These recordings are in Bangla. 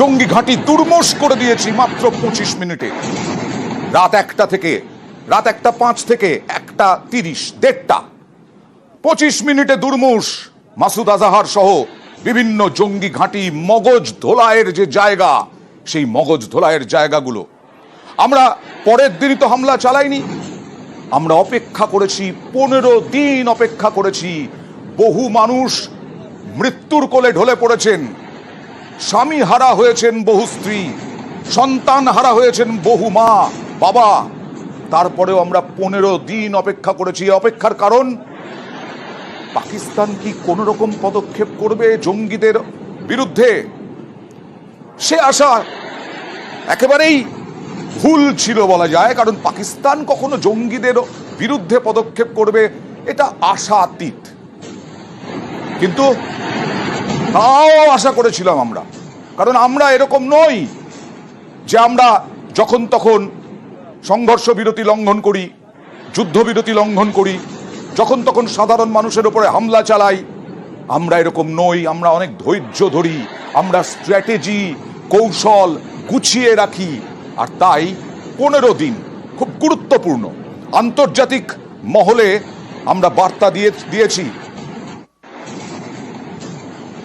জঙ্গি ঘাঁটি দুর্মস করে দিয়েছি মাত্র পঁচিশ মিনিটে। রাত একটা থেকে, রাত একটা পাঁচ থেকে একটা তিরিশ, দেড়টা। পঁচিশ মিনিটে দুর্মুষ মাসুদ আজাহার সহ বিভিন্ন জঙ্গি ঘাঁটি মগজ ধোলাইয়ের যে জায়গা, সেই মগজ ধোলাইয়ের জায়গাগুলো। আমরা পরের দিনই তো হামলা চালাইনি। আমরা অপেক্ষা করেছি, পনেরো দিন অপেক্ষা করেছি। বহু মানুষ মৃত্যুর কোলে ঢলে পড়েছেন। স্বামী হারা হয়েছেন বহু স্ত্রী, সন্তান হারা হয়েছেন বহু মা, বাবা। তারপরেও আমরা পনেরো দিন অপেক্ষা করেছি। অপেক্ষার কারণ, পাকিস্তান কি কোনো রকম পদক্ষেপ করবে জঙ্গিদের বিরুদ্ধে? সে আশা একেবারেই ভুল ছিল বলা যায়, কারণ পাকিস্তান কখনো জঙ্গিদের বিরুদ্ধে পদক্ষেপ করবে, এটা আশাতীত কিন্তু তাও আশা করেছিলাম আমরা। কারণ আমরা এরকম নই যে আমরা যখন তখন সংঘর্ষ বিরতি লঙ্ঘন করি যুদ্ধবিরতি লঙ্ঘন করি, যখন তখন সাধারণ মানুষের উপরে হামলা চালাই, আমরা এরকম নই, আমরা অনেক ধৈর্য ধরি, আমরা স্ট্র্যাটেজি, কৌশল গুছিয়ে রাখি। আর তাই পনেরো দিন খুব গুরুত্বপূর্ণ, আন্তর্জাতিক মহলে আমরা বার্তা দিয়ে, দিয়েছি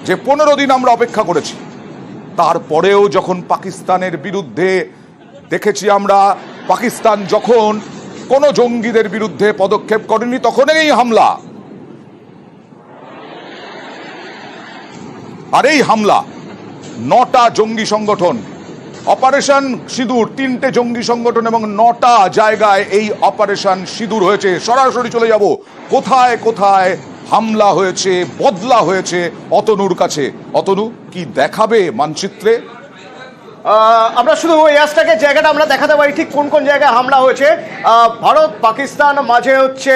যে পনেরো দিন আমরা অপেক্ষা করেছি। তারপরেও যখন পাকিস্তানের বিরুদ্ধে দেখেছি আমরা, পাকিস্তান যখন কোনো জঙ্গিদের বিরুদ্ধে পদক্ষেপ করেনি, তখনই হামলা। আর এই হামলা, নটা জঙ্গি সংগঠন, অপারেশন সিঁদুর, তিনটে জঙ্গি সংগঠন এবং নটা জায়গায় এই অপারেশন সিঁদুর হয়েছে। সরাসরি চলে যাব। কোথায় কোথায় হামলা হয়েছে বদলা হয়েছে অতনুর কাছে। অতনু কি দেখাবে মানচিত্রে? আমরা শুধু ওই অ্যাসটাকে জায়গাটা আমরা দেখাতে পারি ঠিক কোন কোন জায়গায় হামলা হয়েছে। ভারত পাকিস্তান মাঝে হচ্ছে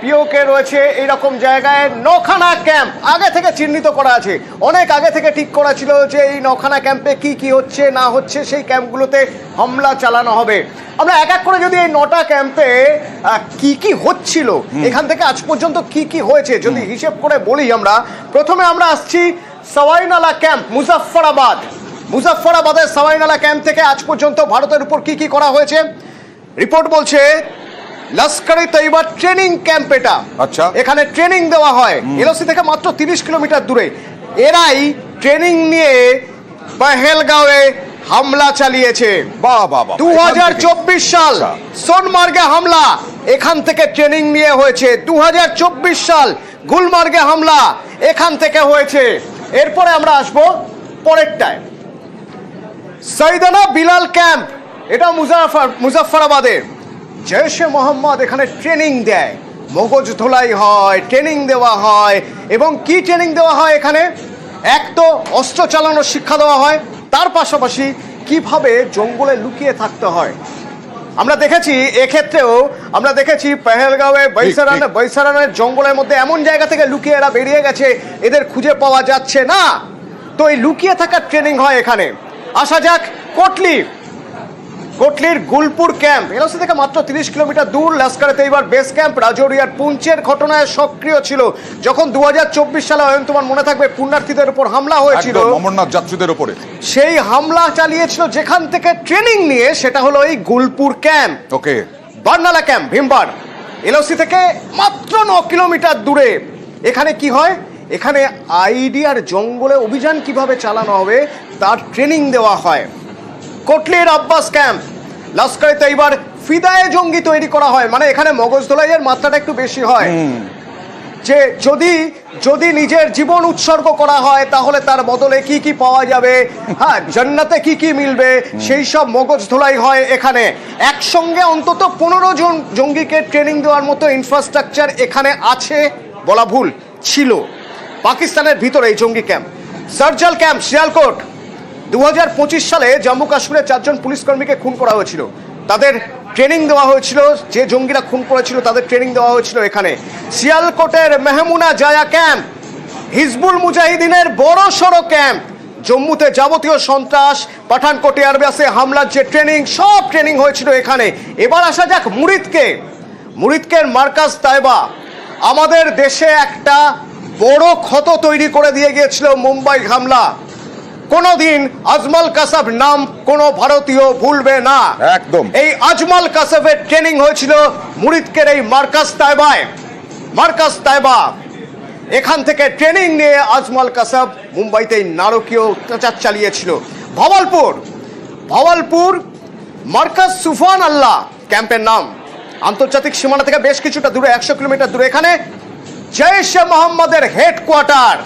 পিওকে রয়েছে এইরকম জায়গায়। নখানা ক্যাম্প আগে থেকে চিহ্নিত করা আছে। অনেক আগে থেকে ঠিক করা ছিল যে এই নখানা ক্যাম্পে কি কি হচ্ছে না হচ্ছে সেই ক্যাম্পগুলোতে হামলা চালানো হবে। আমরা এক এক করে যদি এই নটা ক্যাম্পে কি কি হচ্ছিল এখান থেকে আজ পর্যন্ত কি কি হয়েছে যদি হিসেব করে বলি আমরা। প্রথমে আমরা আসছি সওয়াইনালা ক্যাম্প মুজাফফরাবাদ। মুজাফফরাবাদের সাওয়াইনালা ক্যাম্প থেকে আজ পর্যন্ত ভারতের উপর কি কি করা হয়েছে? রিপোর্ট বলছে লস্করি তৈবা ট্রেনিং ক্যাম্প এটা। আচ্ছা। এখানে ট্রেনিং দেওয়া হয়। এলওসি থেকে মাত্র তিরিশ কিলোমিটার দূরে। এরাই ট্রেনিং নিয়ে পহেলগাঁওয়ে হামলা চালিয়েছে। বাহ বাহ বাহ। দু হাজার চব্বিশ সাল আচ্ছা। সোনমার্গে হামলা। এখান থেকে ট্রেনিং নিয়ে হয়েছে দু হাজার চব্বিশ সাল গুলমার্গে হামলা। এখান থেকে হয়েছে। এরপরে আমরা আসব পরেরটায়। সৈদানা বিলাল ক্যাম্প। এটা মুজাফর মুজাফফরাবাদের জৈশে মোহাম্মদ এখানে ট্রেনিং দেয়। মগজ ধোলাই হয় ট্রেনিং দেওয়া হয়। এবং কি ট্রেনিং দেওয়া হয় এখানে? এক তো অস্ত্র চালানোর শিক্ষা দেওয়া হয়। তার পাশাপাশি কীভাবে জঙ্গলে লুকিয়ে থাকতে হয়। আমরা দেখেছি এক্ষেত্রেও আমরা দেখেছি পেহেলগাঁওয়ে বৈসারান ঠিক। বৈসারানের জঙ্গলের মধ্যে এমন জায়গা থেকে লুকিয়ে এরা বেরিয়ে গেছে এদের খুঁজে পাওয়া যাচ্ছে না। তো এই লুকিয়ে থাকার ট্রেনিং হয় এখানে। আসা যাক কোটলি। কোটলির গুলপুর ক্যাম্প। এলওসি থেকে মাত্র তিরিশ কিলোমিটার দূর লস্করে এইবার বেস ক্যাম্প। রাজৌরিয়ার পুঞ্চের ঘটনায় সক্রিয় ছিল। যখন দু হাজার চব্বিশ সালে অয়ন তোমার মনে থাকবে পুণ্যার্থীদের উপর হামলা হয়েছিল। অমরনাথ যাত্রীদের উপরে। সেই হামলা চালিয়েছিল যেখান থেকে ট্রেনিং নিয়ে সেটা হলো এই Gulpur camp. Okay. Barnala camp Bhimber LOC থেকে মাত্র ন কিলোমিটার দূরে। এখানে কি হয়? এখানে আইডিয়ার জঙ্গলে অভিযান কীভাবে চালানো হবে তার ট্রেনিং দেওয়া হয়। কোটলির আব্বাস ক্যাম্প লস্করে এইবার ফিদায়ে জঙ্গি তৈরি করা হয়। মানে এখানে মগজ ধোলাইয়ের মাত্রাটা একটু বেশি হয়। যে যদি যদি নিজের জীবন উৎসর্গ করা হয় তাহলে তার বদলে কি কি পাওয়া যাবে? হ্যাঁ জান্নাতে কি কি মিলবে? সেই সব মগজ ধোলাই হয় এখানে। একসঙ্গে অন্তত পনেরো জন জঙ্গিকে ট্রেনিং দেওয়ার মতো ইনফ্রাস্ট্রাকচার এখানে আছে বলা ভুল ছিল। পাকিস্তানের ভিতরে এই জঙ্গি ক্যাম্প। সার্জাল ক্যাম্প, শিয়ালকোট। দু হাজার পঁচিশ সালে জম্মু কাশ্মীরের চারজন পুলিশ কর্মীকে খুন করা হয়েছিল। তাদের ট্রেনিং দেওয়া হয়েছিল, যে জঙ্গিরা খুন করেছিল তাদের ট্রেনিং দেওয়া হয়েছিল এখানে। শিয়ালকোটের মেহমুনা জায়া ক্যাম্প, হিজবুল মুজাহিদিনের বড় সড়ো ক্যাম্প, জম্মুতে যাবতীয় সন্ত্রাস, পাঠানকোট এয়ারবেসে হামলার যে ট্রেনিং, সব ট্রেনিং হয়েছিল এখানে। এবার আসা যাক মুরিদকে। মুরিদকের মার্কাজ তাইবা। আমাদের দেশে একটা বড় ক্ষত তৈরি করে দিয়ে গিয়েছিল মুম্বাই হামলা। কোনোদিন আজমল কাসাব নাম কোনো ভারতীয় ভুলবে না। একদম। এই আজমল কাসাবের ট্রেনিং হয়েছিল মুরিদকের এই মার্কাস তাইবায় মার্কাস তাইবা এখান থেকে ট্রেনিং নিয়ে আজমল কাসাব মুম্বাইতে নারকীয় অত্যাচার চালিয়েছিল। ভবালপুর ভবালপুর মার্কাস সুফান আল্লাহ ক্যাম্পের নাম। আন্তর্জাতিক সীমানা থেকে বেশ কিছুটা দূরে একশো কিলোমিটার দূরে। এখানে জৈশে মোহাম্মদের হেডকোয়ার্টার।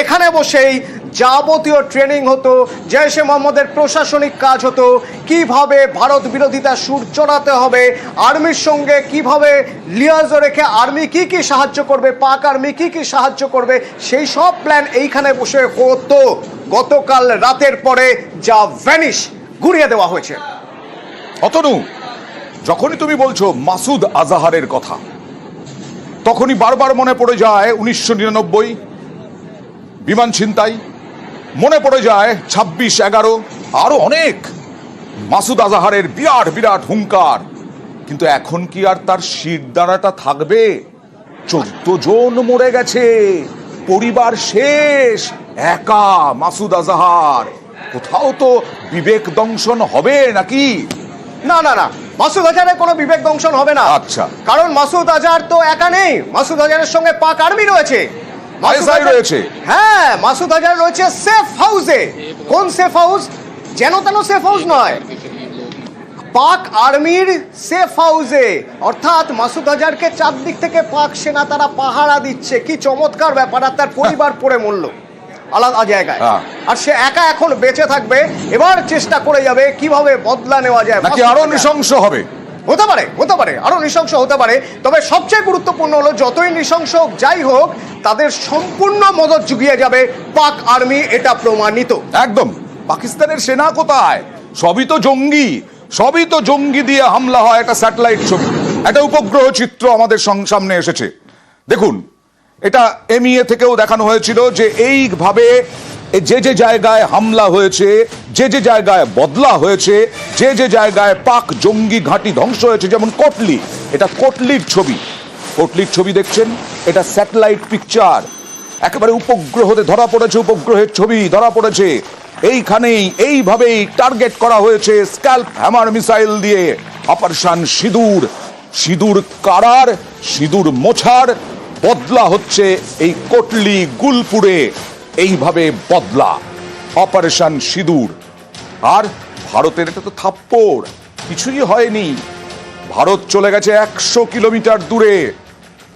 এখানে বসেই যাবতীয় ট্রেনিং হতো জৈশে মোহাম্মদের প্রশাসনিক কাজ হতো, কীভাবে ভারত বিরোধিতা সুর চড়াতে হবে, আর্মির সঙ্গে কীভাবে লিয়াজও রেখে আর্মি কি কি সাহায্য করবে, পাক আর্মি কি কি সাহায্য করবে, সেই সব প্ল্যান এইখানে বসে হতো। গতকাল রাতের পরে যা ভ্যানিশ ঘুরিয়ে দেওয়া হয়েছে। অতনু, যখনই তুমি বলছো মাসুদ আজাহারের কথা তখনই বারবার মনে পড়ে যায় উনিশশো নিরানব্বই, বিমান ছিনতাই। মনে পড়ে যায় ছাব্বিশ এগারো, আরও অনেক। মাসুদ আজাহারের বিরাট বিরাট হুঙ্কার। কিন্তু এখন কি আর তার শিরদাঁড়াটা থাকবে? চোদ্দ জন মরে গেছে। পরিবার শেষ, একা মাসুদ আজাহার। কোথাও তো বিবেক দংশন হবে নাকি? না না না। মাসুদ আজহারের কোনো বিবেক দংশন হবে না। আচ্ছা। কারণ মাসুদ আজহার তো একা নেই। মাসুদ আজহারের সঙ্গে পাক আর্মি রয়েছে। রয়েছে। হ্যাঁ মাসুদ আজহার রয়েছে সেফ হাউসে। কোন সেফ হাউস? যেন তেন সেফ হাউস নয়। পাক আর্মির সেফ হাউসে। অর্থাৎ মাসুদ আজহারকে চারদিক থেকে পাক সেনা তারা পাহারা দিচ্ছে। কি চমৎকার ব্যাপার। আর তার পরিবার পড়ে মরল। আলাদা জায়গায়। হ্যাঁ। আর সে একা এখন বেঁচে থাকবে এবার চেষ্টা করে যাবে কীভাবে বদলা নেওয়া যায়। নাকি আরও। নৃশংস হবে? হতে পারে হতে পারে আরও নৃশংস হতে পারে। তবে সবচেয়ে গুরুত্বপূর্ণ হলো যতই নৃশংস হোক, যাই হোক তাদের সম্পূর্ণ মদত জুগিয়ে যাবে পাক আর্মি এটা প্রমাণিত। একদম। পাকিস্তানের সেনা কোথায়? সবই তো জঙ্গি। সবই তো জঙ্গি দিয়ে হামলা হয় একটা স্যাটেলাইট ছবি। একটা উপগ্রহ চিত্র আমাদের সামনে এসেছে। দেখুন এটা এমইএ থেকেও দেখানো হয়েছিল যে এইভাবে যে যে জায়গায় হামলা হয়েছে, যে যে জায়গায় বদলা হয়েছে, যে যে জায়গায় পাক জঙ্গি ঘাঁটি ধ্বংস হয়েছে, যেমন কোটলি, এটা কোটলির ছবি। কোটলির ছবি দেখছেন? এটা স্যাটেলাইট পিকচার। একেবারে উপগ্রহতে ধরা পড়েছে উপগ্রহের ছবি, ধরা পড়েছে। এইখানেই, এইভাবেই টার্গেট করা হয়েছে স্ক্যাল্প হ্যামার মিসাইল দিয়ে। অপারেশন সিঁদুর। সিঁদুর কারার, সিঁদুর মোছার বদলা হচ্ছে এই কোটলি গুলপুরে। এইভাবে বদলা। অপারেশন সিঁদুর। আর ভারতের এটা তো থাপ্পড়। কিছুই হয়নি। ভারত চলে গেছে একশো কিলোমিটার দূরে।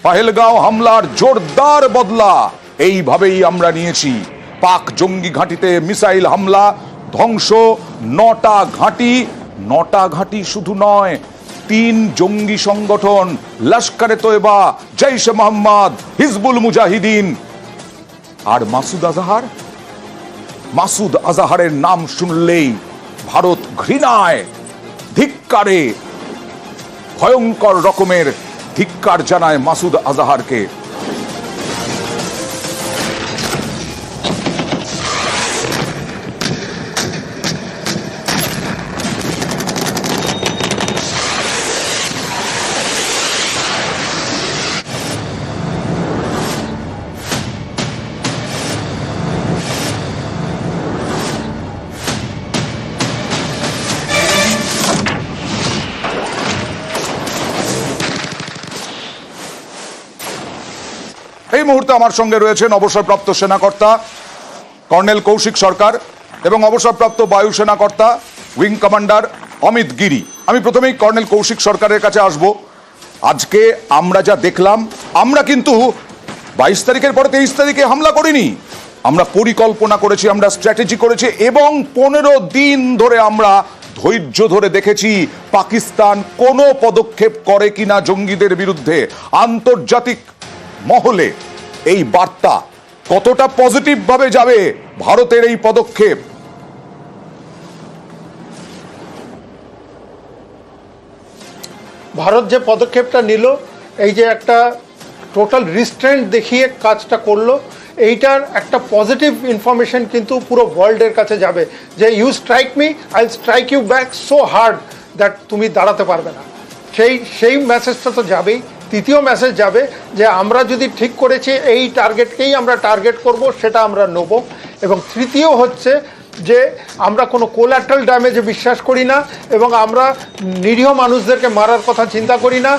পাহেলগাঁও হামলার জোরদার বদলা। এইভাবেই আমরা নিয়েছি। পাক জঙ্গি ঘাঁটিতে মিসাইল হামলা, ধ্বংস, নটা ঘাঁটি। নটা ঘাঁটি শুধু নয় তিন জঙ্গি সংগঠন লস্করে তোয়েবা জৈশ মোহাম্মদ, হিজবুল মুজাহিদিন। আর মাসুদ আজাহার? মাসুদ আজাহারের নাম শুনলেই ভারত ঘৃণায়, ধিক্কারে। ভয়ঙ্কর রকমের ধিক্কার জানায় মাসুদ আজাহারকে। মুহূর্তে আমার সঙ্গে রয়েছেন অবসরপ্রাপ্ত সেনাকর্তা কর্নেল কৌশিক সরকার এবং অবসরপ্রাপ্ত বায়ু সেনাকর্তা, উইং কমান্ডার অমিত গিরি। আমি প্রথমেই কর্নেল কৌশিক সরকারের কাছে আসব। আজকে আমরা যা দেখলাম, আমরা কিন্তু বাইশ তারিখের পরে তেইশ তারিখে হামলা করিনি। আমরা পরিকল্পনা করেছি, আমরা স্ট্র্যাটেজি করেছি এবং পনেরো দিন ধরে আমরা ধৈর্য ধরে দেখেছি পাকিস্তান কোনো পদক্ষেপ করে কিনা জঙ্গিদের বিরুদ্ধে আন্তর্জাতিক মহলে। এই বার্তা কতটা পজিটিভ ভাবে যাবে ভারতের এই পদক্ষেপ? ভারত যে পদক্ষেপটা নিল, এই যে একটা টোটাল রিস্ট্রেন্ট দেখিয়ে কাজটা করল, এইটার একটা পজিটিভ ইনফরমেশন কিন্তু পুরো ওয়ার্ল্ডের কাছে যাবে যে you strike me I strike you back so hard that তুমি দাঁড়াতে পারবে না। সেই সেই মেসেজটা তো যাবেই। তৃতীয় মেসেজ যাবে যে আমরা যদি ঠিক করেছি, এই টার্গেটকেই আমরা টার্গেট করব সেটা আমরা নেব। এবং তৃতীয় হচ্ছে যে আমরা কোনো কোল্যাটারাল ড্যামেজে বিশ্বাস করি না এবং আমরা নিরীহ মানুষদেরকে মারার কথা চিন্তা করি না।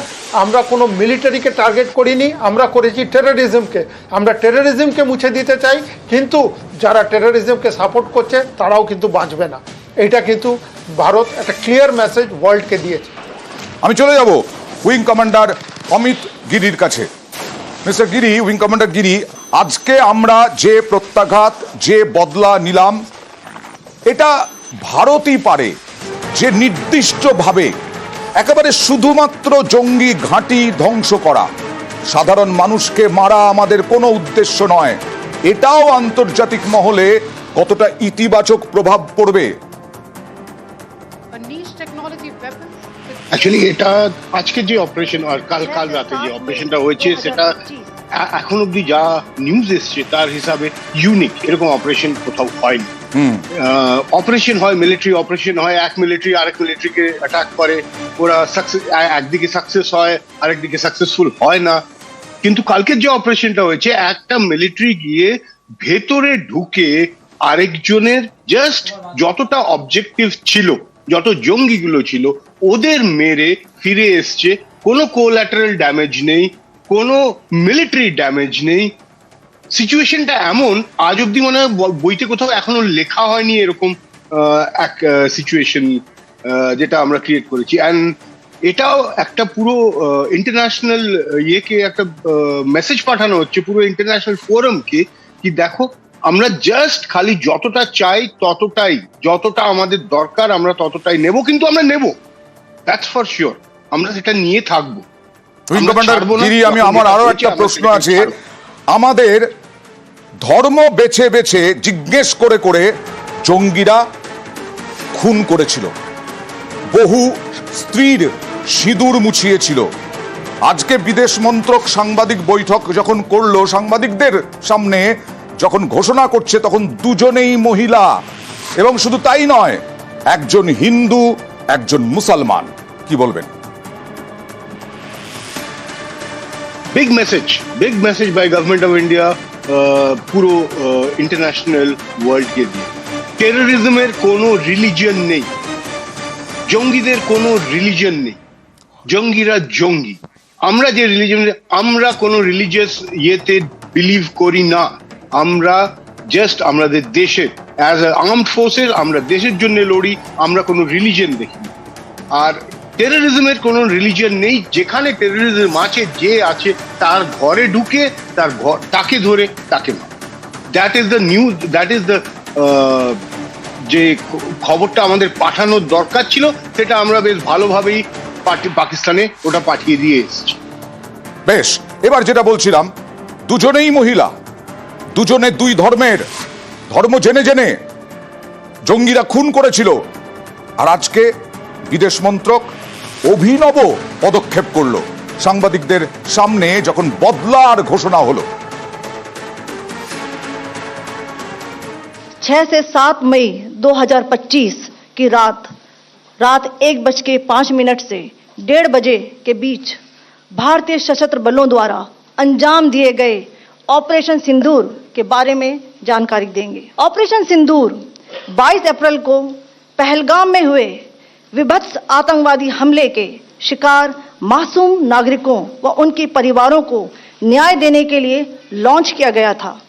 আমরা কোনো মিলিটারিকে টার্গেট করিনি, আমরা করেছি টেরোরিজমকে আমরা টেরোরিজমকে মুছে দিতে চাই, কিন্তু যারা টেরোরিজমকে সাপোর্ট করছে, তারাও কিন্তু বাঁচবে না। এটা কিন্তু ভারত একটা ক্লিয়ার মেসেজ ওয়ার্ল্ডকে দিয়েছে। আমি চলে যাব। উইং কমান্ডার অমিত গিরির কাছে। Mister Giri, wing commander Giri, আজকে আমরা যে প্রত্যাঘাত, যে বদলা নিলাম, এটা ভারতই পারে, যে নির্দিষ্টভাবে একেবারে শুধুমাত্র জঙ্গি ঘাঁটি ধ্বংস করা। সাধারণ মানুষকে মারা আমাদের কোনো উদ্দেশ্য নয়। এটাও আন্তর্জাতিক মহলে কতটা ইতিবাচক প্রভাব পড়বে অ্যাকচুয়ালি এটা আজকে যে অপারেশন আর কাল কাল রাতে যে অপারেশনটা হয়েছে সেটা এখন অব্দি যা নিউজ এসছে তার হিসাবে ইউনিক এরকম অপারেশন কোথাও হয়নি। অপারেশন হয় মিলিটারি অপারেশন হয় এক মিলিটারি আরেক মিলিটারিকে অ্যাটাক করে ওরা সাকসেস একদিকে সাকসেস হয় আরেকদিকে সাকসেসফুল হয় না। কিন্তু কালকের যে অপারেশনটা হয়েছে একটা মিলিটারি গিয়ে ভেতরে ঢুকে আরেকজনের জাস্ট যতটা অবজেক্টিভ ছিল যত জঙ্গিগুলো ছিল, ওদের মেরে ফিরে এসছে। কোনো কোল্যাটারাল ড্যামেজ নেই, কোনো মিলিটারি ড্যামেজ নেই। সিচুয়েশনটা এমন, আজ অব্দি মনে হয় বইতে কোথাও এখনও লেখা হয়নি এরকম এক সিচুয়েশন যেটা আমরা ক্রিয়েট করেছি। অ্যান্ড এটাও একটা পুরো ইন্টারন্যাশনাল ইয়েকে একটা মেসেজ পাঠানো হচ্ছে, পুরো ইন্টারন্যাশনাল ফোরামকে কি দেখো আমরা জাস্ট খালি যতটা চাই ততটাই যতটা আমাদের দরকার আমরা ততটাই নেব কিন্তু আমরা নেব। দ্যাটস ফর শিওর আমরা সেটা নিয়ে থাকব। আমি আমার আরও একটা প্রশ্ন আছে। আমাদের ধর্ম বেছে বেছে জিজ্ঞেস করে করে জঙ্গিরা খুন করেছিল। বহু স্ত্রীর সিঁদুর মুছিয়েছিল। আজকে বিদেশ মন্ত্রক সাংবাদিক বৈঠক যখন করল সাংবাদিকদের সামনে যখন ঘোষণা করছে তখন দুজনেই মহিলা। এবং শুধু তাই নয়, একজন হিন্দু, একজন মুসলমান। কি বলবেন? Big message big message by government of India পুরো ইন্টারন্যাশনাল ওয়ার্ল্ডকে দিয়ে। টেরোরিজমের কোনো রিলিজিয়ন নেই। জঙ্গিদের কোনো রিলিজিয়ন নেই। জঙ্গিরা জঙ্গি। আমরা যে রিলিজিয়ন আমরা কোনো রিলিজিয়াস ইয়েতে বিলিভ করি না। আমরা জাস্ট আমাদের দেশের অ্যাজ আর্মড ফোর্সেস আমরা দেশের জন্য লড়ি, আমরা কোনো রিলিজিয়ন দেখি আর টেরোরিজমের কোনো রিলিজিয়ন নেই, যেখানে টেরোরিজম আছে, যে আছে, তার ঘরে ঢুকে, তার ঘর, তাকে ধরে, তাকে মার। That is the news that is the যে খবরটা আমাদের পাঠানোর দরকার ছিল, সেটা আমরা বেশ ভালোভাবেই পাকিস্তানে ওটা পাঠিয়ে দিয়ে এসেছি। বেশ, এবার যেটা বলছিলাম, দুজনেই মহিলা। দুজনে দুই ধর্মের ধর্ম জেনে জেনে জঙ্গিরা খুন করেছিল আর আজকে বিদেশ মন্ত্রক অভিনব পদক্ষেপ করলো সাংবাদিকদের সামনে যখন বদলার ঘোষণা হলো छह से सात मई 2025 की रात रात एक बज के पाँच मिनट से डेढ़ बजे के बीच भारतीय सशस्त्र बलों द्वारा अंजाम दिए गए ऑपरेशन सिंदूर के बारे में जानकारी देंगे। ऑपरेशन सिंदूर 22 अप्रैल को पहलगाम में हुए विभत्स आतंकवादी हमले के शिकार मासूम नागरिकों व उनके परिवारों को न्याय देने के लिए लॉन्च किया गया था।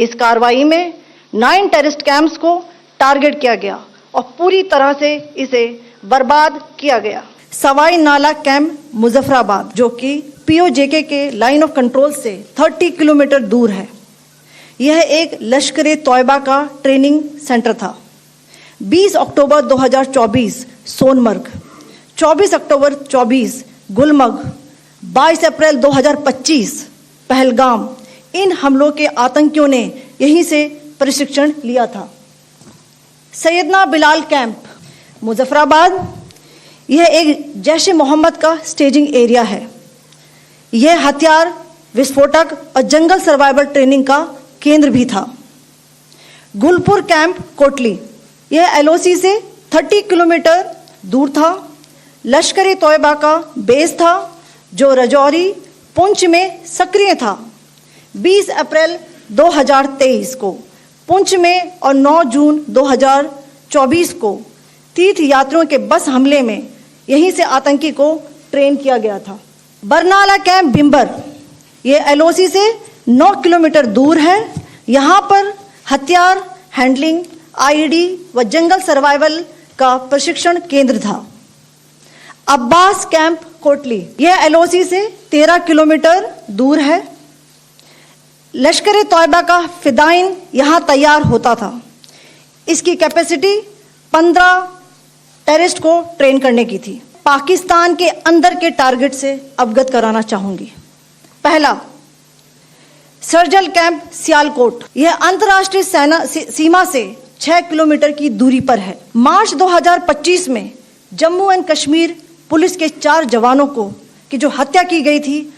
इस कार्रवाई में नाइन टेररिस्ट कैंप्स को टारगेट किया गया और पूरी तरह से इसे बर्बाद किया गया। सवाई नाला कैंप मुजफ्फराबाद, जो कि पीओजेके के लाइन ऑफ़ कंट्रोल से 30 किलोमीटर दूर है। यह एक लश्कर तोयबा का ट्रेनिंग सेंटर था। 20 अक्टूबर 2024 सोनमर्ग। 24 अक्टूबर 24 गुलमर्ग। 22 अप्रैल 2025 पहलगाम। इन हमलों के आतंकियों ने यहीं से प्रशिक्षण लिया था। सैयदना बिलाल कैंप, मुजफ्फराबाद। यह एक जैश ए मोहम्मद का स्टेजिंग एरिया है। यह हथियार, विस्फोटक और जंगल सर्वाइवल ट्रेनिंग का केंद्र भी था। गुलपुर कैंप, कोटली। यह एलओसी से 30 किलोमीटर दूर था। लश्कर तोयबा का बेस था, जो रजौरी, पुंछ में सक्रिय था। 20 अप्रैल 2023 को, पुंछ में और 9 जून 2024 को तीर्थ यात्रियों के बस हमले में यहीं से आतंकी को ट्रेन किया गया था। बरनाला कैंप, भिम्बर। ये एलओसी से 9 किलोमीटर दूर है। यहाँ पर हथियार, हैंडलिंग आईडी व जंगल सर्वाइवल का प्रशिक्षण केंद्र था। अब्बास कैंप, कोटली, यह एलओसी से 13 किलोमीटर दूर है। लश्कर तोयबा का फिदाइन यहाँ तैयार होता था। इसकी कैपेसिटी 15 टेररिस्ट को ट्रेन करने की थी। पाकिस्तान के अंदर के टारगेट से अवगत कराना चाहूँगी। पहला सर्जल कैंप, सियालकोट। यह अंतर्राष्ट्रीय सेना सीमा से 6 किलोमीटर की दूरी पर है। मार्च 2025 में जम्मू एंड कश्मीर पुलिस के चार जवानों को, की जो हत्या की गई थी,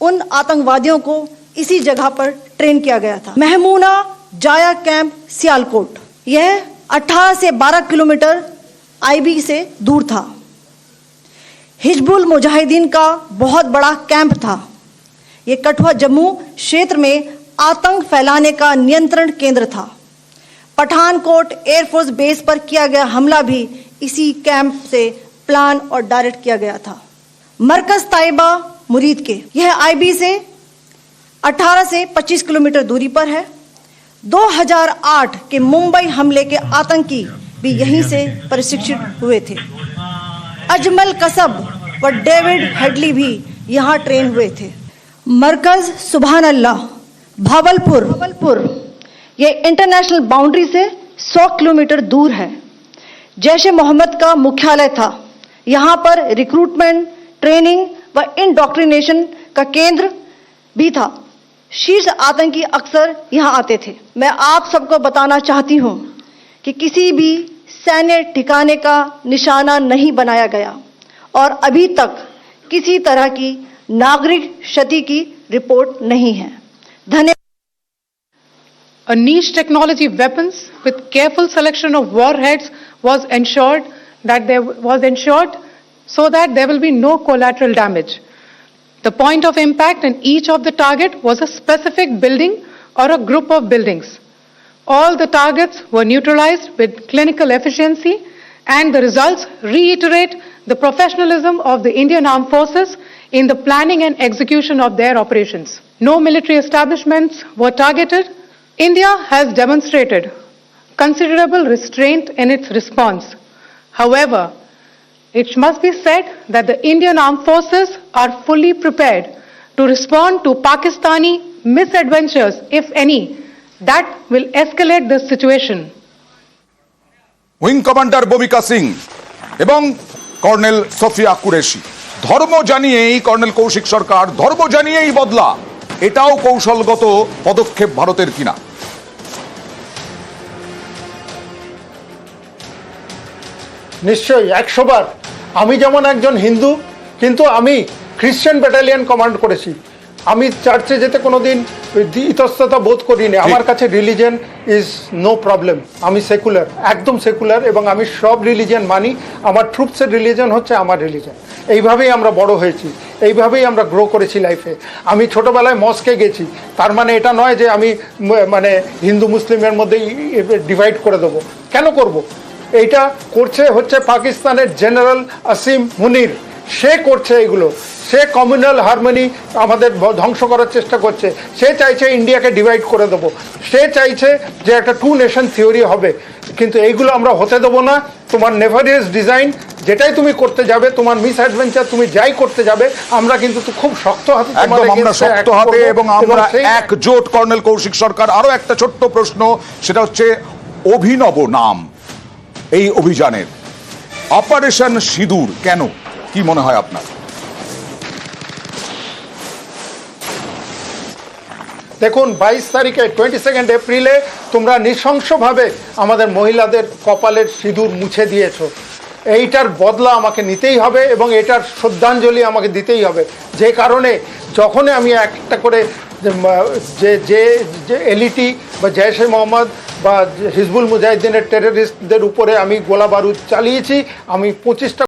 उन आतंकवादियों को इसी जगह पर ट्रेन किया गया था। महमूना जाया कैंप, सियालकोट। यह 18 से 12 किलोमीटर आईबी से दूर था। हिजबुल मुजाहिदीन का बहुत बड़ा कैंप था। ये कठुआ जम्मू क्षेत्र में आतंक फैलाने का नियंत्रण केंद्र था। पठानकोट एयरफोर्स बेस पर किया गया हमला भी इसी कैंप से प्लान और डायरेक्ट किया गया था। मरकज ताइबा मुरीद के। यह आईबी से 18 से 25 किलोमीटर दूरी पर है। 2008 के मुंबई हमले के आतंकी भी यहीं से प्रशिक्षित हुए थे। अजमल कसब व डेविड हेडली भी यहाँ ट्रेन हुए थे। मरकज सुबहान अल्लाह भावलपुर। भावलपुर। ये इंटरनेशनल बाउंड्री से 100 किलोमीटर दूर है। जैश मोहम्मद का मुख्यालय था। यहाँ पर रिक्रूटमेंट ट्रेनिंग व इंडोक्ट्रिनेशन का केंद्र भी था। शीर्ष आतंकी अक्सर यहाँ आते थे। मैं आप सबको बताना चाहती हूँ कि किसी भी सैन्य ठिकाने का निशाना नहीं बनाया गया। और अभी तक किसी तरह की नागरिक क्षति की रिपोर्ट नहीं है। धन्यवाद niche technology weapons with careful selection of warheads was ensured that there was ensured so that there will be no collateral damage the point of impact and each of the target was a specific building or a group of buildings all the targets were neutralised with clinical efficiency and the result reiterate the professionalism of the Indian armed forces in the planning and execution of their operations. No military establishments were targeted. India has demonstrated considerable restraint in its response. However, it must be said that the Indian Armed Forces are fully prepared to respond to Pakistani misadventures, if any, that will escalate the situation. Wing commander Vyomika Singh এবং কর্নেল সোফিয়া কুরেশি ধর্ম জানিয়েই কর্নেল কৌশিক সরকার ধর্ম জানিয়েই বদলা। এটাও কৌশলগত পদক্ষেপ ভারতের কিনা। নিশ্চয়ই একশোবার। আমি যেমন একজন হিন্দু কিন্তু আমি খ্রিশ্চান ব্যাটালিয়ান কমান্ড করেছি। আমি চার্চে যেতে কোনো দিন ইতস্ততা বোধ করিনি। আমার কাছে রিলিজন ইজ নো প্রবলেম আমি সেকুলার একদম সেকুলার এবং আমি সব রিলিজন মানি। আমার ট্রুপসের রিলিজন হচ্ছে আমার রিলিজন এইভাবেই আমরা বড় হয়েছি, এইভাবেই আমরা গ্রো করেছি লাইফে আমি ছোটোবেলায় মস্কে গেছি, তার মানে এটা নয় যে আমি মানে হিন্দু, মুসলিমের মধ্যেই ডিভাইড করে দেবো। কেন করব। এইটা করছে হচ্ছে পাকিস্তানের জেনারেল আসিম মুনির। সে করছে এগুলো। সে কমিউনাল হারমোনি আমাদের ধ্বংস করার চেষ্টা করছে। সে চাইছে ইন্ডিয়াকে ডিভাইড করে দেবো। সে চাইছে যে একটা টু নেশন থিওরি হবে। কিন্তু এইগুলো আমরা হতে দেবো না। তোমার নেভারিয়াস ডিজাইন যেটাই তুমি করতে যাবে তোমার মিস অ্যাডভেঞ্চার তুমি যাই করতে যাবে আমরা কিন্তু খুব শক্ত হাতে একদম আমরা শক্ত হাতে এবং আমরা একজোট কর্নেল কৌশিক সরকার। আরও একটা ছোট্ট প্রশ্ন সেটা হচ্ছে অভিনব নাম এই অভিযানের। অপারেশন সিঁদুর কেন? কি মনে হয় আপনার? দেখুন, বাইশ তারিখে টোয়েন্টি সেকেন্ড এপ্রিলে তোমরা নৃশংসভাবে আমাদের মহিলাদের কপালের সিঁদুর মুছে দিয়েছ। এইটার বদলা আমাকে নিতেই হবে এবং এটার শ্রদ্ধাঞ্জলি আমাকে দিতেই হবে। যে কারণে যখনই আমি একটা করে যে যে এলইটি বা জৈশে মোহাম্মদ বা হিজবুল মুজাহিদ্দিনের টেররিস্টদের উপরে আমি গোলা বারুদ চালিয়েছি, আমি পঁচিশটা